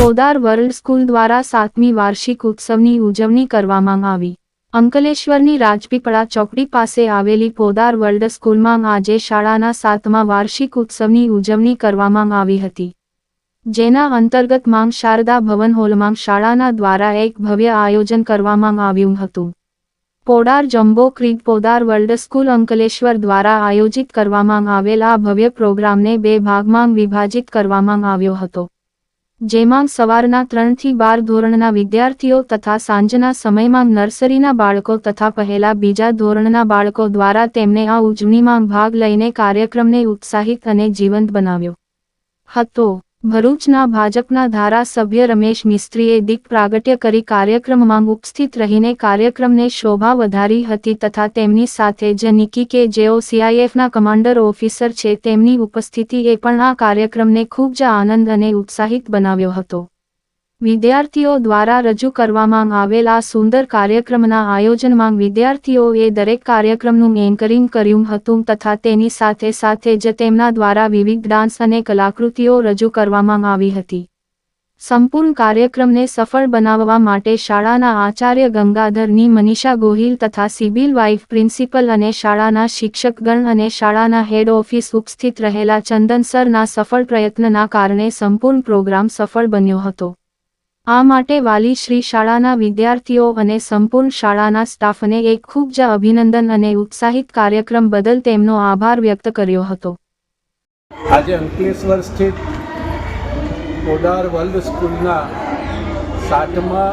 Podar world school દ્વારા સાતમી વાર્ષિક ઉત્સવની ઉજવણી કરવામાં આવી. અંકલેશ્વરની રાજપીપળા ચોકડી પાસે આવેલી પોદાર વર્લ્ડ સ્કૂલમાં આજે શાળાના સાતમા વાર્ષિક ઉત્સવની ઉજવણી કરવામાં આવી હતી. જેના અંતર્ગત માંગ શારદા ભવન હોલમાં શાળાના દ્વારા એક ભવ્ય આયોજન કરવામાં આવ્યું હતું. પોડાર જમ્બો ક્રીક પોદાર વર્લ્ડ સ્કૂલ અંકલેશ્વર દ્વારા આયોજિત કરવામાં આવેલ આ ભવ્ય પ્રોગ્રામને બે ભાગમાં વિભાજિત કરવામાં આવ્યો હતો. જેમાં સવારના ત્રણથી બાર ધોરણના વિદ્યાર્થીઓ તથા સાંજના સમયમાં નર્સરીના બાળકો તથા પહેલા બીજા ધોરણના બાળકો દ્વારા તેમને આ ઉજવણીમાં ભાગ લઈને કાર્યક્રમને ઉત્સાહિત અને જીવંત બનાવ્યો હતો. ભરૂચના ભાજપના ધારાસભ્ય રમેશ મિસ્ત્રીએ દીપ પ્રાગટ્ય કરી કાર્યક્રમમાં ઉપસ્થિત રહીને કાર્યક્રમને શોભા વધારી હતી તથા તેમની સાથે જ નિકી કે જેઓ સીઆઈએફના કમાન્ડર ઓફિસર છે તેમની ઉપસ્થિતિએ પણ આ કાર્યક્રમને ખૂબ જ આનંદ અને ઉત્સાહિત બનાવ્યો હતો. વિદ્યાર્થીઓ દ્વારા રજૂ કરવામાં આવેલ સુંદર કાર્યક્રમના આયોજનમાં વિદ્યાર્થીઓએ દરેક કાર્યક્રમનું એન્કરિંગ કર્યું હતું તથા તેની સાથે સાથે જ તેમના દ્વારા વિવિધ ડાન્સ અને કલાકૃતિઓ રજૂ કરવામાં આવી હતી. સંપૂર્ણ કાર્યક્રમને સફળ બનાવવા માટે શાળાના આચાર્ય ગંગાધરની, મનીષા ગોહિલ તથા સિવિલ વાઇફ પ્રિન્સિપલ અને શાળાના શિક્ષકગણ અને શાળાના હેડ ઓફિસ ઉપસ્થિત રહેલા ચંદન સરના સફળ પ્રયત્નના કારણે સંપૂર્ણ પ્રોગ્રામ સફળ બન્યો હતો. આ માટે વાલી શ્રી શાળાના વિદ્યાર્થીઓ અને સંપૂર્ણ શાળાના સ્ટાફને એક ખૂબ જ અભિનંદન અને ઉત્સાહિત કાર્યક્રમ બદલ તેમનો આભાર વ્યક્ત કર્યો હતો. આજે અંકલેશ્વર સ્થિત પોડાર વર્લ્ડ સ્કૂલના સાતમા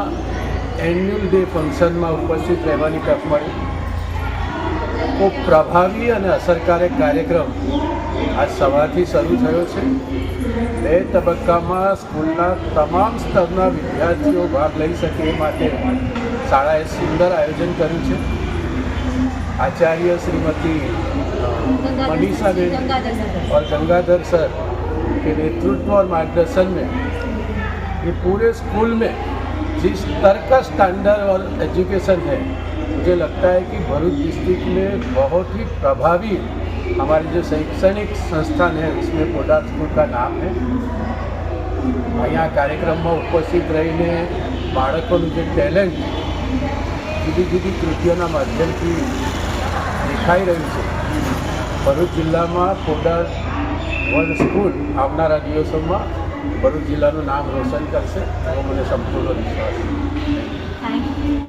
એન્યુઅલ ડે ફંક્શનમાં ઉપસ્થિત રહેવાની તક મળી. ખૂબ પ્રભાવી અને અસરકારક કાર્યક્રમ આજ સવારથી શરૂ થયો છે બે તબક્કામાં સ્કૂલના તમામ સ્તરના વિદ્યાર્થીઓ ભાગ લઈ શકે એ માટે શાળાએ સુંદર આયોજન કર્યું છે आचार्य श्रीमती अ, मनीषाबेन और गंगाधर सर के नेतृत्व और मार्गदर्शन में ये पूरे स्कूल में जिस स्तर का स्टैंडर्ड और एजुकेशन है मुझे लगता है कि भरूच डिस्ट्रिक्ट में बहुत ही प्रभावी हमारे जो शैक्षणिक संस्थान है उसमें पोडार स्कूल का नाम है અહીંયા કાર્યક્રમમાં ઉપસ્થિત રહીને બાળકોનું જે ટેલેન્ટ જુદી જુદી કૃતિઓના માધ્યમથી દેખાઈ રહ્યું છે ભરૂચ જિલ્લામાં પોડાર વર્લ્ડ સ્કૂલ આવનારા દિવસોમાં ભરૂચ જિલ્લાનું નામ રોશન કરશે એવો મને સંપૂર્ણ વિશ્વાસ છે